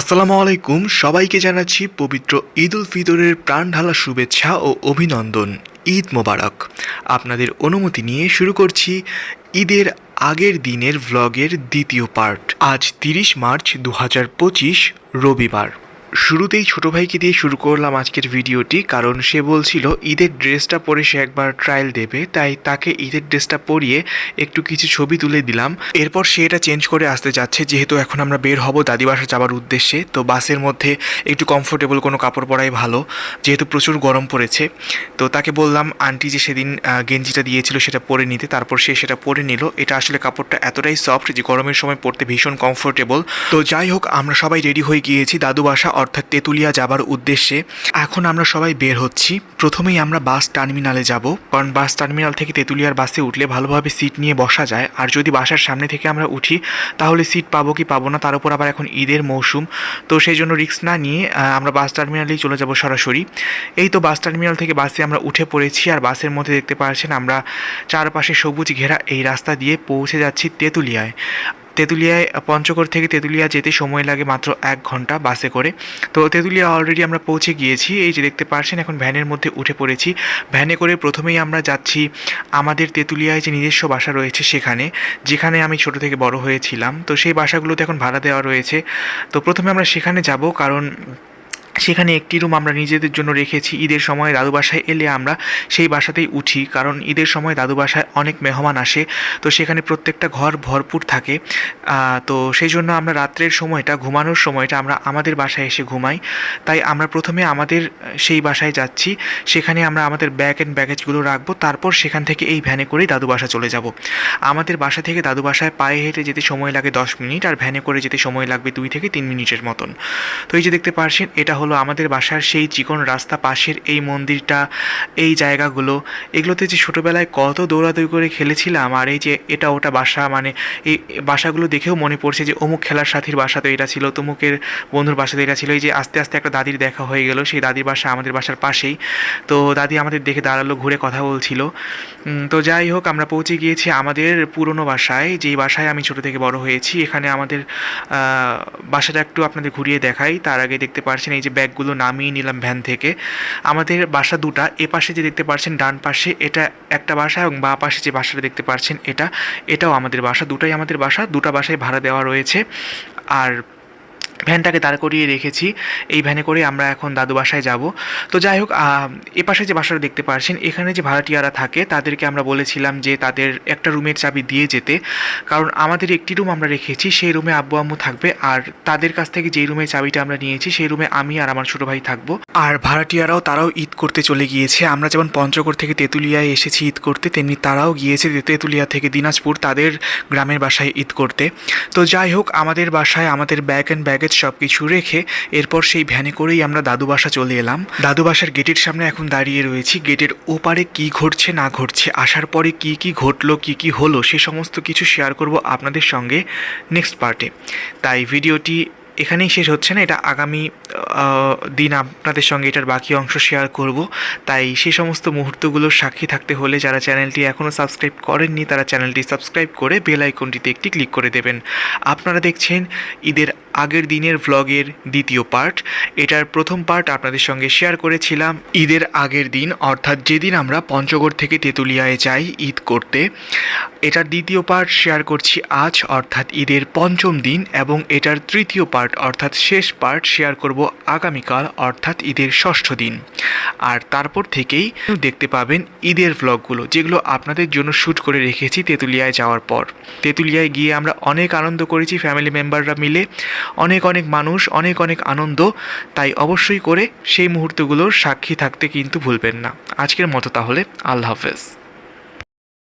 আসসালামু আলাইকুম, সবাইকে জানাচ্ছি পবিত্র ঈদ উল ফিতরের প্রাণ ঢালা শুভেচ্ছা ও অভিনন্দন। ঈদ মোবারক। আপনাদের অনুমতি নিয়ে শুরু করছি ঈদের আগের দিনের ভ্লগের দ্বিতীয় পার্ট আজ তিরিশ মার্চ দু হাজার পঁচিশ রবিবার। শুরুতেই ছোট ভাইকে দিয়ে শুরু করলাম আজকের ভিডিওটি, কারণ সে বলছিল ঈদের ড্রেসটা পরে সে একবার ট্রায়াল দেবে, তাই তাকে ঈদের ড্রেসটা পরিয়ে একটু কিছু ছবি তুলে দিলাম। এরপর সে এটা চেঞ্জ করে আসতে যাচ্ছে, যেহেতু এখন আমরা বের হব দাদি বাসা যাওয়ার উদ্দেশ্যে, তো বাসের মধ্যে একটু কমফোর্টেবল কোনো কাপড় পরাই ভালো, যেহেতু প্রচুর গরম পড়েছে। তো তাকে বললাম, আন্টি যে সেদিন গেঞ্জিটা দিয়েছিল সেটা পরে নিতে। তারপর সে সেটা পরে নিল। এটা আসলে কাপড়টা এতটাই সফট যে গরমের সময় পরতে ভীষণ কমফোর্টেবল তো যাই হোক, আমরা সবাই রেডি হয়ে গিয়েছি দাদু বাসা অর্থাৎ তেঁতুলিয়া যাবার উদ্দেশ্যে এখন আমরা সবাই বের হচ্ছি। প্রথমেই আমরা বাস টার্মিনালে যাব, কারণ বাস টার্মিনাল থেকে তেঁতুলিয়ার বাসে উঠলে ভালোভাবে সিট নিয়ে বসা যায়। আর যদি বাসার সামনে থেকে আমরা উঠি, তাহলে সিট পাবো কি পাবো না, তার উপর আবার এখন ঈদের মৌসুম। তো সেই জন্য রিস্ক না নিয়ে আমরা বাস টার্মিনালেই চলে যাব সরাসরি। এই তো বাস টার্মিনাল থেকে বাসে আমরা উঠে পড়েছি, আর বাসের মধ্যে দেখতে পাচ্ছেন আমরা চারপাশে সবুজ ঘেরা এই রাস্তা দিয়ে পৌঁছে যাচ্ছি তেঁতুলিয়ায়। তেঁতুলিয়ায়, পঞ্চগড় থেকে তেঁতুলিয়া যেতে সময় লাগে মাত্র এক ঘণ্টা বাসে করে। তো তেঁতুলিয়া অলরেডি আমরা পৌঁছে গিয়েছি। এই যে দেখতে পারছেন, এখন ভ্যানের মধ্যে উঠে পড়েছি। ভ্যানে করে প্রথমেই আমরা যাচ্ছি আমাদের তেঁতুলিয়ায় যে নিজস্ব বাসা রয়েছে সেখানে, যেখানে আমি ছোট থেকে বড় হয়েছিলাম। তো সেই বাসাগুলোতে এখন ভাড়া দেওয়া রয়েছে। তো প্রথমে আমরা সেখানে যাব কারণ সেখানে একটি রুম আমরা নিজেদের জন্য রেখেছি। ঈদের সময় দাদু বাসায় এলে আমরা সেই বাসাতেই উঠি, কারণ ঈদের সময় দাদু বাসায় অনেক মেহমান আসে। তো সেখানে প্রত্যেকটা ঘর ভরপুর থাকে। তো সেই জন্য আমরা রাত্রের সময়টা, ঘুমানোর সময়টা আমরা আমাদের বাসায় এসে ঘুমাই। তাই আমরা প্রথমে আমাদের সেই বাসায় যাচ্ছি। সেখানে আমরা আমাদের ব্যাগ অ্যান্ড ব্যাগেজগুলো রাখব। তারপর সেখান থেকে এই ভ্যানে করেই দাদু বাসা চলে যাব। আমাদের বাসা থেকে দাদু বাসায় পায়ে হেঁটে যেতে সময় লাগে দশ মিনিট, আর ভ্যানে করে যেতে সময় লাগবে দুই থেকে তিন মিনিটের মতন। তো এই যে দেখতে পারছেন, এটা হলো আমাদের বাসার সেই চিকন রাস্তা পাশের এই মন্দিরটা, এই জায়গাগুলো। এগুলোতে যে ছোটোবেলায় কত দৌড়াদৌড়ি করে খেলেছিলাম আর এই যে এটা ওটা বাসা মানে এই বাসাগুলো দেখেও মনে পড়ছে যে অমুক খেলার সাথীর বাসা তো এটা ছিল, তমুকের বন্ধুর বাসা তো এটা ছিল। এই যে আস্তে আস্তে একটা দাদির দেখা হয়ে গেল, সেই দাদির বাসা আমাদের বাসার পাশেই। তো দাদি আমাদের দেখে দাঁড়াল, ঘুরে কথা বলছিল। তো যাই হোক, আমরা পৌঁছে গিয়েছি আমাদের পুরনো বাসায়, যেই বাসায় আমি ছোট থেকে বড় হয়েছি। এখানে আমাদের বাসাটা একটু আপনাদের ঘুরিয়ে দেখাই। তার আগে দেখতে পাচ্ছেন এই যে ব্যাগগুলো নামিয়ে নিলাম ভ্যান থেকে। আমাদের বাসা দুটা, এ পাশে যে দেখতে পাচ্ছেন ডান পাশে এটা একটা বাসা এবং বা পাশে যে বাসাটা দেখতে পাচ্ছেন এটা, এটাও আমাদের বাসা, দুটাই আমাদের বাসা, দুটা বাসায় ভাড়া দেওয়া রয়েছে। আর ভ্যানটাকে দাঁড় করিয়ে রেখেছি। এই ভ্যানে করে আমরা এখন দাদু বাসায় যাব। তো যাই হোক আহ, এ পাশে যে বাসাটা দেখতে পাচ্ছেন এখানে যে ভাড়াটিয়ারা থাকে তাদেরকে আমরা বলেছিলাম যে তাদের একটা রুমের চাবি দিয়ে যেতে। কারণ আমাদের একটি রুম আমরা রেখেছি সেই রুমে আব্বু আম্মু থাকবে। আর তাদের কাছ থেকে যেই রুমের চাবিটা আমরা নিয়েছি সেই রুমে আমি আর আমার ছোটো ভাই থাকব। আর ভাড়াটিয়ারাও তারাও ঈদ করতে চলে গিয়েছে। আমরা যেমন পঞ্চগড় থেকে তেঁতুলিয়ায় এসেছি ঈদ করতে তেমনি তারাও গিয়েছে তেঁতুলিয়া থেকে দিনাজপুর তাদের গ্রামের বাসায় ঈদ করতে। তো যাই হোক আমাদের বাসায় আমাদের ব্যাগ অ্যান্ড ব্যাগেজ সব কিছু রেখে এরপর সেই ভ্যানে করেই আমরা দাদু বাসা চলে এলাম। দাদু বাসার গেটের সামনে এখন দাঁড়িয়ে রয়েছি। গেটের ওপারে কি ঘটছে, না ঘটছে, আসার পরে কি কি ঘটলো, কি কি হলো, সে সমস্ত কিছু শেয়ার করব আপনাদের সঙ্গে নেক্সট পার্টে তাই ভিডিওটি এখানেই শেষ হচ্ছে না, এটা আগামী দিন আপনাদের সঙ্গে এটার বাকি অংশ শেয়ার করব। তাই সেই সমস্ত মুহূর্তগুলোর সাক্ষী থাকতে হলে যারা চ্যানেলটি এখনও সাবস্ক্রাইব করেননি, তারা চ্যানেলটি সাবস্ক্রাইব করে বেল আইকনটিতে একটি ক্লিক করে দেবেন। আপনারা দেখছেন ঈদের আগের দিনের ভ্লগের দ্বিতীয় পার্ট এটার প্রথম পার্ট আপনাদের সঙ্গে শেয়ার করেছিলাম ঈদের আগের দিন, অর্থাৎ যেদিন আমরা পঞ্চগড় থেকে তেঁতুলিয়ায় যাই ঈদ করতে। এটার দ্বিতীয় পার্ট শেয়ার করছি আজ, অর্থাৎ ঈদের পঞ্চম দিন এবং এটার তৃতীয় পার্ট অর্থাৎ শেষ পার্ট শেয়ার করব আগামীকাল, অর্থাৎ ঈদের ষষ্ঠ দিন। আর তারপর থেকেই দেখতে পাবেন ঈদের ভ্লগগুলো যেগুলো আপনাদের জন্য শ্যুট করে রেখেছি তেঁতুলিয়ায় যাওয়ার পর। তেঁতুলিয়ায় গিয়ে আমরা অনেক আনন্দ করেছি ফ্যামিলি মেম্বাররা মিলে। অনেক অনেক মানুষ, অনেক অনেক আনন্দ। তাই অবশ্যই করে সেই মুহূর্তগুলোর সাক্ষী থাকতে কিন্তু ভুলবেন না। আজকের মতো তাহলে, আল্লাহ হাফেজ।